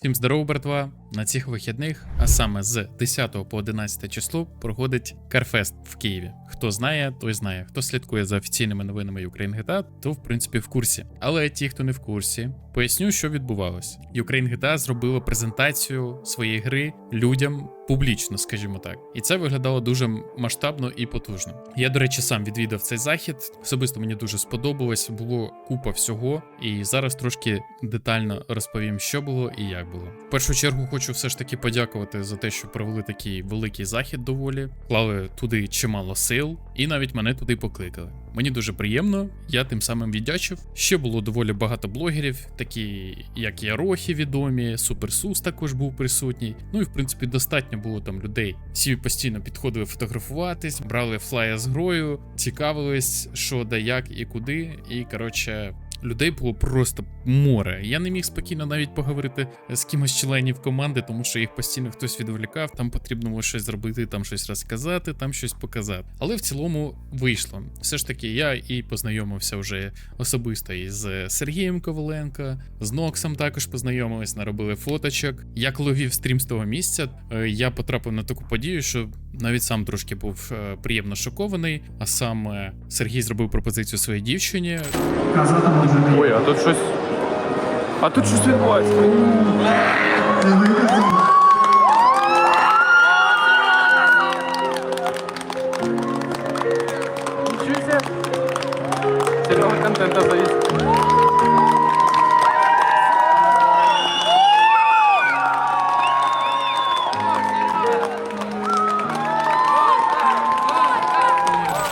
Всім здорово, братва! На цих вихідних, а саме з 10 по 11 число, проходить Карфест в Києві. Хто знає, той знає. Хто слідкує за офіційними новинами Ukraine GTA, то в принципі в курсі. Але ті, хто не в курсі, поясню, що відбувалось. Ukraine GTA зробила презентацію своєї гри людям публічно, скажімо так. І це виглядало дуже масштабно і потужно. Я, до речі, сам відвідав цей захід. Особисто мені дуже сподобалось. Було купа всього, і зараз трошки детально розповім, що було і як було. В першу чергу хочу все ж таки подякувати за те, що провели такий великий захід доволі, клали туди чимало сил, і навіть мене туди покликали. Мені дуже приємно, я тим самим віддячив. Ще було доволі багато блогерів, такі як Ярохи відомі, Суперсус також був присутній. Ну і в принципі достатньо було там людей. Всі постійно підходили фотографуватись, брали флая з грою, цікавились, що де як і куди. І коротше. Людей було просто море. Я не міг спокійно навіть поговорити з кимось членів команди, тому що їх постійно хтось відволікав, там потрібно було щось зробити, там щось розказати, там щось показати. Але в цілому вийшло. Все ж таки, я і познайомився вже особисто із Сергієм Коваленко, з Ноксом також познайомились, наробили фоточок. Я коли вів стрім з того місця, е, я потрапив на таку подію, що навіть сам трошки був е, приємно шокований. А саме Сергій зробив пропозицію своїй дівчині. Ой, а тут щось. А тут щось відбувається. Нічого себе. Серйозного контента зависит.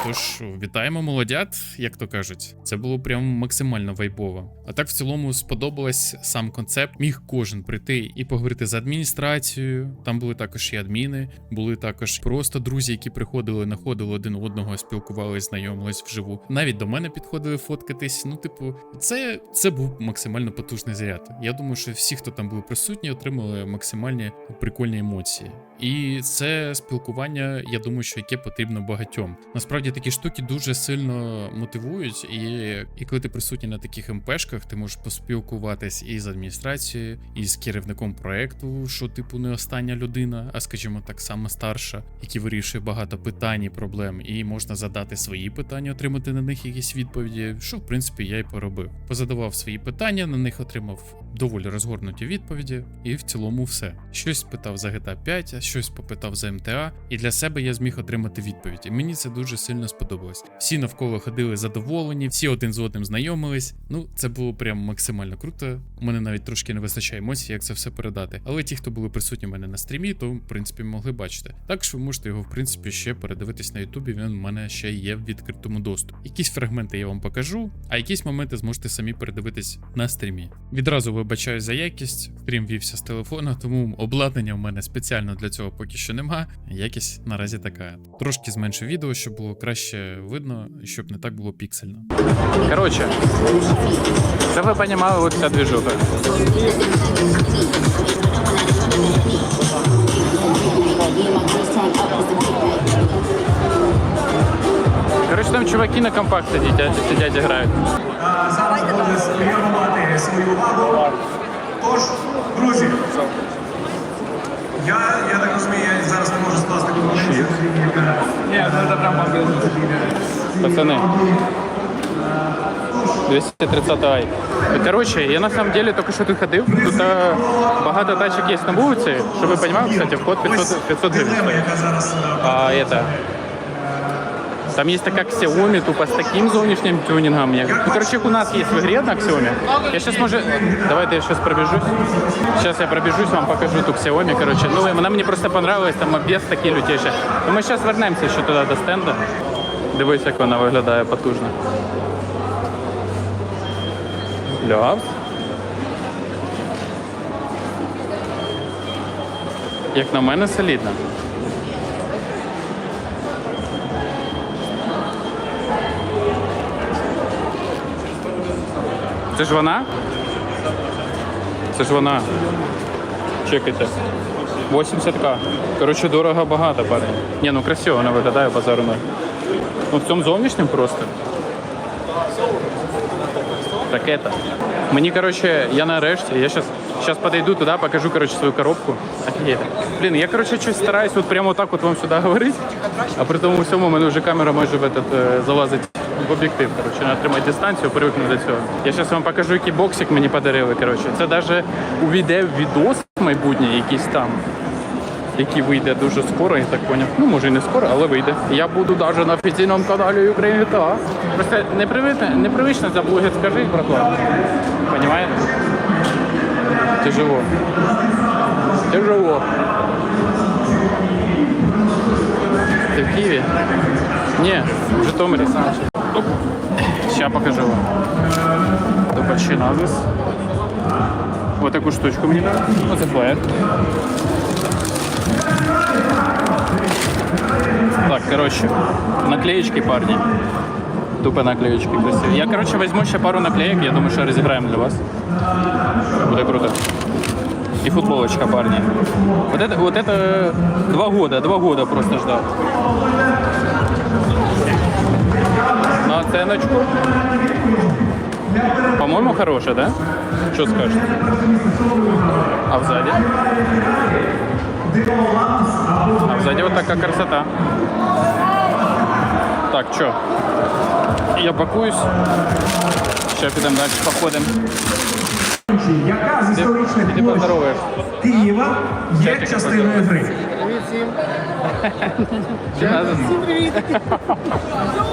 Тож вітаємо молодят, як то кажуть. Це було прям максимально вайбово. А так в цілому сподобалось сам концепт. Міг кожен прийти і поговорити з адміністрацією. Там були також і адміни, були також просто друзі, які приходили, знаходили один одного, спілкувалися, знайомились вживу. Навіть до мене підходили фоткатись. Ну, типу, це, це був максимально потужний заряд. Я думаю, що всі, хто там були присутні, отримали максимальні прикольні емоції. І це спілкування, я думаю, що яке потрібно багатьом. Насправді такі штуки дуже сильно мотивують, і, і коли ти присутній на таких МПшках, ти можеш поспілкуватись і з адміністрацією, і з керівником проекту, що типу не остання людина, а скажімо так, саме старша, який вирішує багато питань і проблем, і можна задати свої питання, отримати на них якісь відповіді. Що в принципі я й поробив. Позадавав свої питання, на них отримав доволі розгорнуті відповіді, і в цілому все. Щось питав за GTA 5, а щось попитав за МТА, і для себе я зміг отримати відповідь. І мені це дуже сильно сподобалось. Всі навколо ходили задоволені, всі один з одним знайомились. Ну, це було прям максимально круто. У мене навіть трошки не вистачає емоцій, як це все передати. Але ті, хто були присутні в мене на стрімі, то в принципі могли бачити. Також ви можете його в принципі ще передивитись на Ютубі. Він у мене ще є в відкритому доступі. Якісь фрагменти я вам покажу, а якісь моменти зможете самі передивитись на стрімі. Відразу вибачаю за якість. Стрім вівся з телефона, тому обладнання в мене спеціально для цього поки що нема. Якість наразі така. Трошки зменшу відео, щоб було краще видно, і щоб не так було піксельно. Короче, щоб ви розуміли, от ця движуха. Короче, там чуваки на компах сидять, сидять грають. А, зараз буде спрямувати свою увагу. Тож, друзі, я, я так Пацаны. 230 ай. Короче, я на самом деле только що тут ходив. Тут а, багато тачок є на вулиці. Щоб ви розуміли, кстати, вход 500, 500 гривень. А это... Там есть такая Xiaomi, тупо с таким зовнішнім тюнингом. Я... Ну, короче, у нас есть в игре на Xiaomi. Я сейчас, может... Давайте я сейчас пробежусь. Сейчас я пробежусь, вам покажу ту Xiaomi, короче. Ну, вона мені просто понравилась, там обвес такий лютейший. Ну, ми зараз вернемося ще туди до стенда. Дивись, як вона виглядає потужно. Ляпс. Як на мене, солідно. Це ж вона? Це ж вона. Чекайте. 80к. Коротше, дорого багато, парень. Ні, ну красиво вона виглядає базарно. Ну в цьому зовнішньому просто. Ракета. Мені, коротше, я нарешті, я зараз Сейчас подойду туда, покажу, короче, свою коробку. Офигеть. Блин, я, короче, чуть стараюсь вот прямо вот так вот вам сюда говорить, а при тому всьому у мене вже камера майже в этот, е, залазить в об'єктив. Короче, треба тримати дистанцію, привикну до цього. Я зараз вам покажу, який боксик мені подарили. Короче. Це навіть увійде відос майбутнє якийсь там який вийде дуже скоро, я так поняв. Ну, може і не скоро, але вийде. Я буду навіть на офіційному каналі України GTA. Просто непривично, непривично за блогер скажи, братва. Понимаєте? Тяжело. Тяжело. Ти в Києві? Ні, в Житомирі. Оп. Ща покажу вам. До починазис. Вот таку штучку мені дали. Оце флеєр. Так, короче, наклеечки, парни. Тупо наклеечки. Я, короче, возьму еще пару наклеек, я думаю, что разыграем для вас. Будет круто. И футболочка, парни. Вот это, вот это два года, два года просто ждал. На оценочку. По-моему, хорошая, да? Что скажешь? А сзади? А сзади вот такая красота. Так, что? Я пакуюсь. Сейчас підемо далі походимо. Яка з історичних площ. Києва є частиною гри?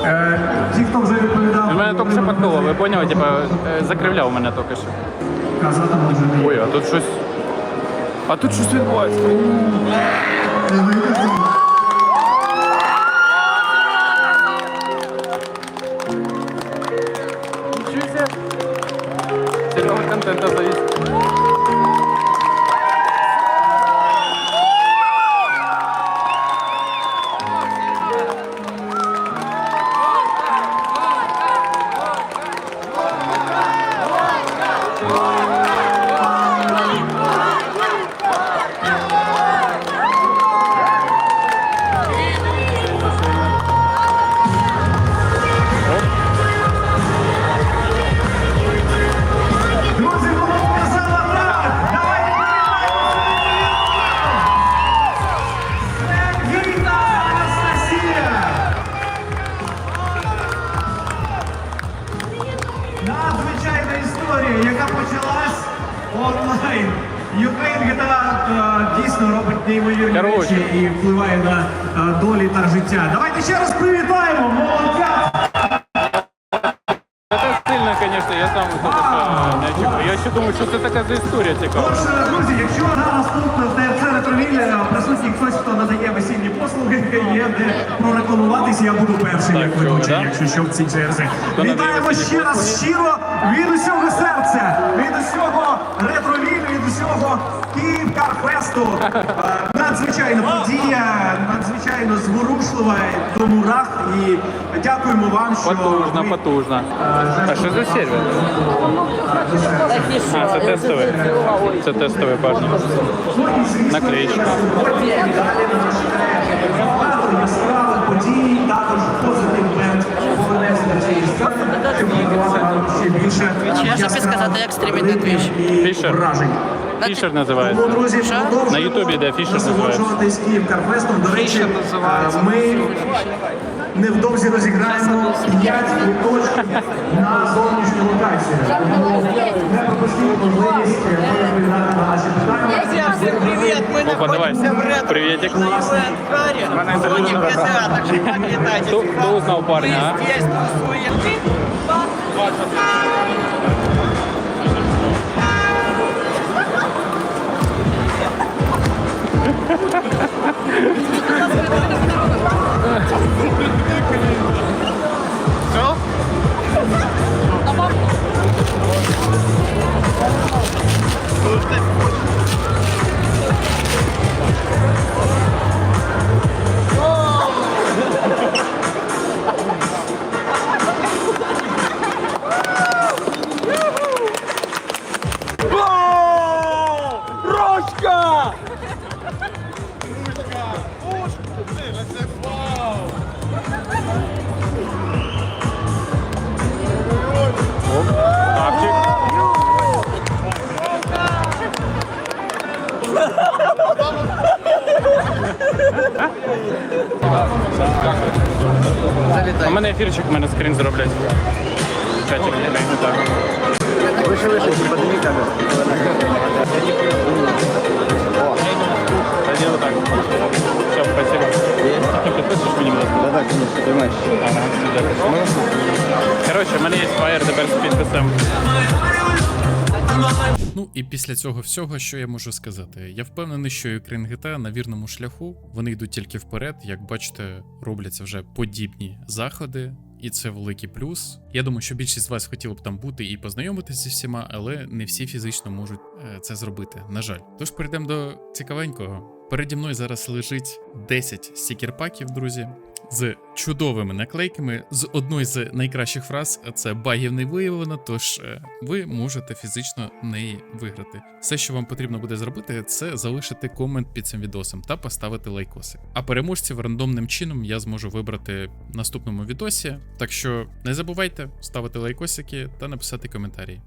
Е, Ті, хто вже відповідав, мене тільки що подколов, ви поняли? Типа е, закривляв мене тільки що. казати може Ой, а тут щось. А тут щось відбувається. яка почалась онлайн. Ukraine GTA е, дійсно робить неймовірні Короче. речі і впливає на е, долі та життя. Давайте ще раз привітаємо молодця! Это сильно, конечно, я сам вот это все не очікував. Я ще думаю, що це така за історія цікава. Тож, е, друзі, якщо на наступне в ТРЦ Ретровілля присутній хтось, прорекламуватися, я буду перший як ведучий, якщо що в цій черзі. Вітаємо ще раз щиро від усього серця, від усього ретровілля, від усього Київ Карфесту. Е, Надзвичайна подія, надзвичайно зворушлива до мурах. І дякуємо вам, що Потужно, ви потужно. А що за сервер? А, це тестовий. Це тестовий парні. Наклеїчка. Яскравих подій, також позитивне повернеться до цієї сцени, щоб подарувати вам ще більше Я собі сказати, як стрімить на Twitch. і вражень. Фішер називається. друзі, На Ютубі йде Фішер насолоджуватись Київ Карфестом. До речі, ми невдовзі розіграємо 5 квиточків на зовнішню локацію. Тому не пропустіть можливість відповідати на наші питання. Всем привет! Мы Опа, давай. находимся в ретро Приветик. на так что подлетайте. Хто, хто узнав парня, а? Здесь тусуем. 저? Чатик, не так. Выше, выше, не подними камеру. Один вот так. Все, спасибо. Ты подписываешь мне, будь ласка? Да, да, конечно, понимаешь. Ага, дякую. Коротше, в мене є фаєр тепер з підписом. Ну і після цього всього, що я можу сказати? Я впевнений, що Ukraine GTA на вірному шляху. Вони йдуть тільки вперед. Як бачите, робляться вже подібні заходи, і це великий плюс. Я думаю, що більшість з вас хотіли б там бути і познайомитися зі всіма, але не всі фізично можуть е, це зробити. На жаль. Тож перейдемо до цікавенького. Переді мною зараз лежить 10 стікер-паків, друзі з чудовими наклейками, з одної з найкращих фраз це багів не виявлено, тож е, ви можете фізично неї виграти. Все, що вам потрібно буде зробити, це залишити комент під цим відосом та поставити лайкоси. А переможців рандомним чином я зможу вибрати в наступному відосі. Так що не забувайте ставити лайкосики та написати коментарі.